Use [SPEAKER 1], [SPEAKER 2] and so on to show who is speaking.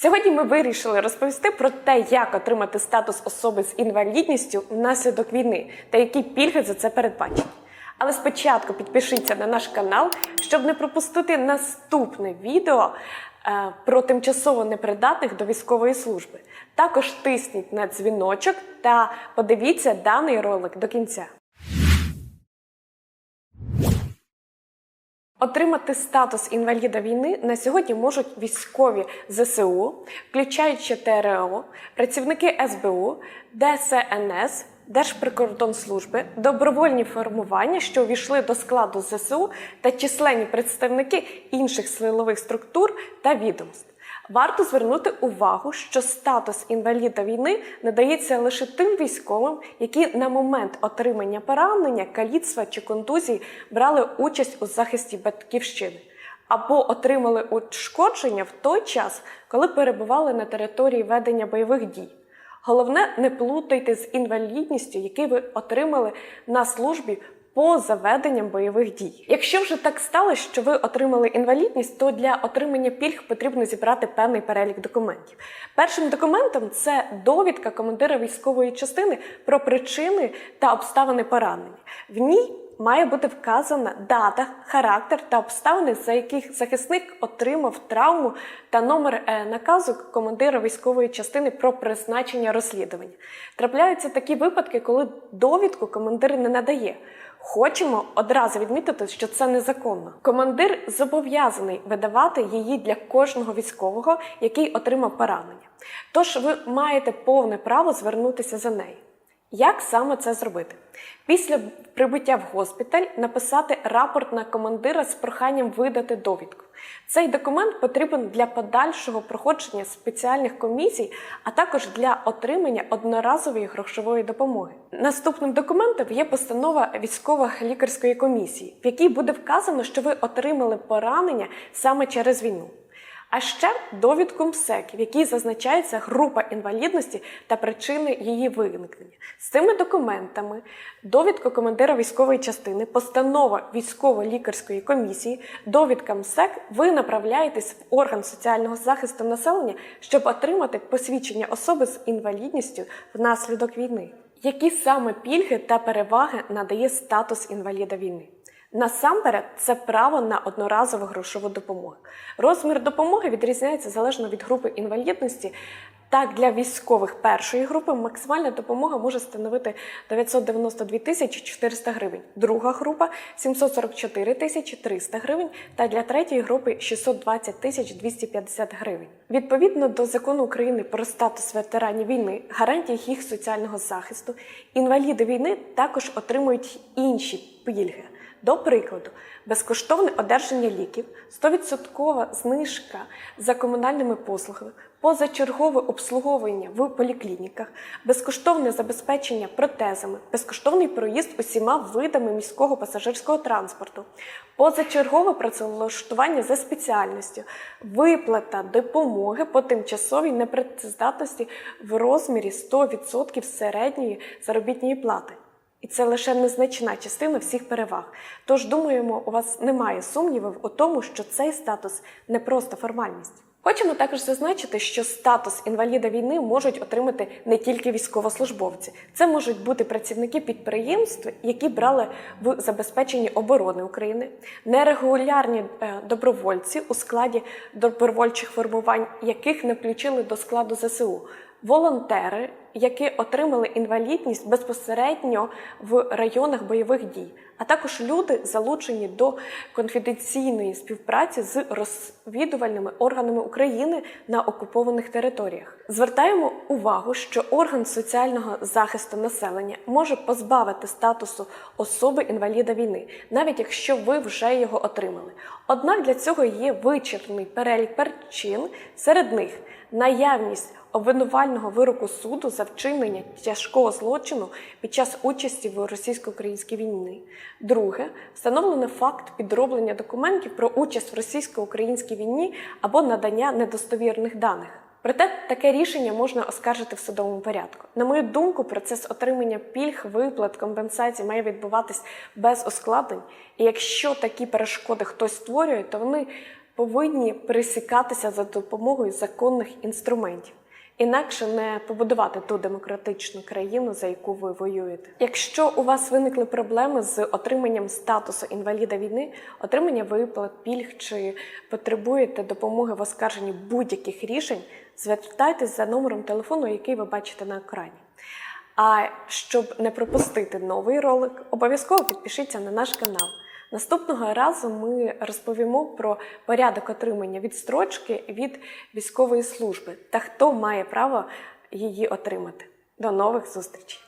[SPEAKER 1] Сьогодні ми вирішили розповісти про те, як отримати статус особи з інвалідністю внаслідок війни та які пільги за це передбачені. Але спочатку підпишіться на наш канал, щоб не пропустити наступне відео е, про тимчасово непридатних до військової служби. Також тисніть на дзвіночок та подивіться даний ролик до кінця. Отримати статус інваліда війни на сьогодні можуть військові ЗСУ, включаючи ТРО, працівники СБУ, ДСНС, Держприкордонслужби, добровольні формування, що увійшли до складу ЗСУ, та численні представники інших силових структур та відомств. Варто звернути увагу, що статус інваліда війни надається лише тим військовим, які на момент отримання поранення, каліцтва чи контузії брали участь у захисті батьківщини або отримали ушкодження в той час, коли перебували на території ведення бойових дій. Головне, не плутайте з інвалідністю, який ви отримали на службі по заведенням бойових дій. Якщо вже так сталося, що ви отримали інвалідність, то для отримання пільг потрібно зібрати певний перелік документів. Першим документом це довідка командира військової частини про причини та обставини поранення. В ній має бути вказана дата, характер та обставини, за яких захисник отримав травму та номер е, наказу командира військової частини про призначення розслідування. Трапляються такі випадки, коли довідку командир не надає. Хочемо одразу відмітити, що це незаконно. Командир зобов'язаний видавати її для кожного військового, який отримав поранення. Тож ви маєте повне право звернутися за нею. Як саме це зробити? Після прибуття в госпіталь написати рапорт на командира з проханням видати довідку. Цей документ потрібен для подальшого проходження спеціальних комісій, а також для отримання одноразової грошової допомоги. Наступним документом є постанова військово-лікарської комісії, в якій буде вказано, що ви отримали поранення саме через війну. А ще довідку МСЕК, в якій зазначається група інвалідності та причини її виникнення. З цими документами довідка командира військової частини, постанова військово-лікарської комісії, довідка МСЕК, ви направляєтесь в орган соціального захисту населення, щоб отримати посвідчення особи з інвалідністю внаслідок війни. Які саме пільги та переваги надає статус інваліда війни? Насамперед, це право на одноразову грошову допомогу. Розмір допомоги відрізняється залежно від групи інвалідності. Так, для військових першої групи максимальна допомога може становити 992 тисячі 400 гривень, друга група 744 тисячі 300 гривень та для третьої групи 620 тисяч 250 гривень. Відповідно до закону України про статус ветеранів війни, гарантії їх соціального захисту, інваліди війни також отримують інші пільги. До прикладу, безкоштовне одержання ліків, 100% знижка за комунальними послугами, позачергове обслуговування в поліклініках, безкоштовне забезпечення протезами, безкоштовний проїзд усіма видами міського пасажирського транспорту, позачергове працевлаштування за спеціальністю, виплата допомоги по тимчасовій непрацездатності в розмірі 100% середньої заробітної плати. І це лише незначна частина всіх переваг. Тож думаємо, у вас немає сумнівів у тому, що цей статус не просто формальність. Хочемо також зазначити, що статус інваліда війни можуть отримати не тільки військовослужбовці, це можуть бути працівники підприємств, які брали в забезпеченні оборони України, нерегулярні е, добровольці у складі добровольчих формувань, яких не включили до складу ЗСУ волонтери, які отримали інвалідність безпосередньо в районах бойових дій, а також люди, залучені до конфіденційної співпраці з розвідувальними органами України на окупованих територіях. Звертаємо увагу, що орган соціального захисту населення може позбавити статусу особи інваліда війни, навіть якщо ви вже його отримали. Однак для цього є вичерпний перелік причин, серед них наявність обвинувального вироку суду за вчинення тяжкого злочину під час участі в російсько-українській війні. Друге, встановлено факт підроблення документів про участь в російсько-українській війні або надання недостовірних даних. Проте таке рішення можна оскаржити в судовому порядку. На мою думку, процес отримання пільг, виплат, компенсацій має відбуватись без ускладнень. І якщо такі перешкоди хтось створює, то вони повинні пересікатися за допомогою законних інструментів. Інакше не побудувати ту демократичну країну, за яку ви воюєте. Якщо у вас виникли проблеми з отриманням статусу інваліда війни, отримання виплат, пільг чи потребуєте допомоги в оскарженні будь-яких рішень, звертайтесь за номером телефону, який ви бачите на екрані. А щоб не пропустити новий ролик, обов'язково підпишіться на наш канал. Наступного разу ми розповімо про порядок отримання відстрочки від військової служби та хто має право її отримати. До нових зустрічей!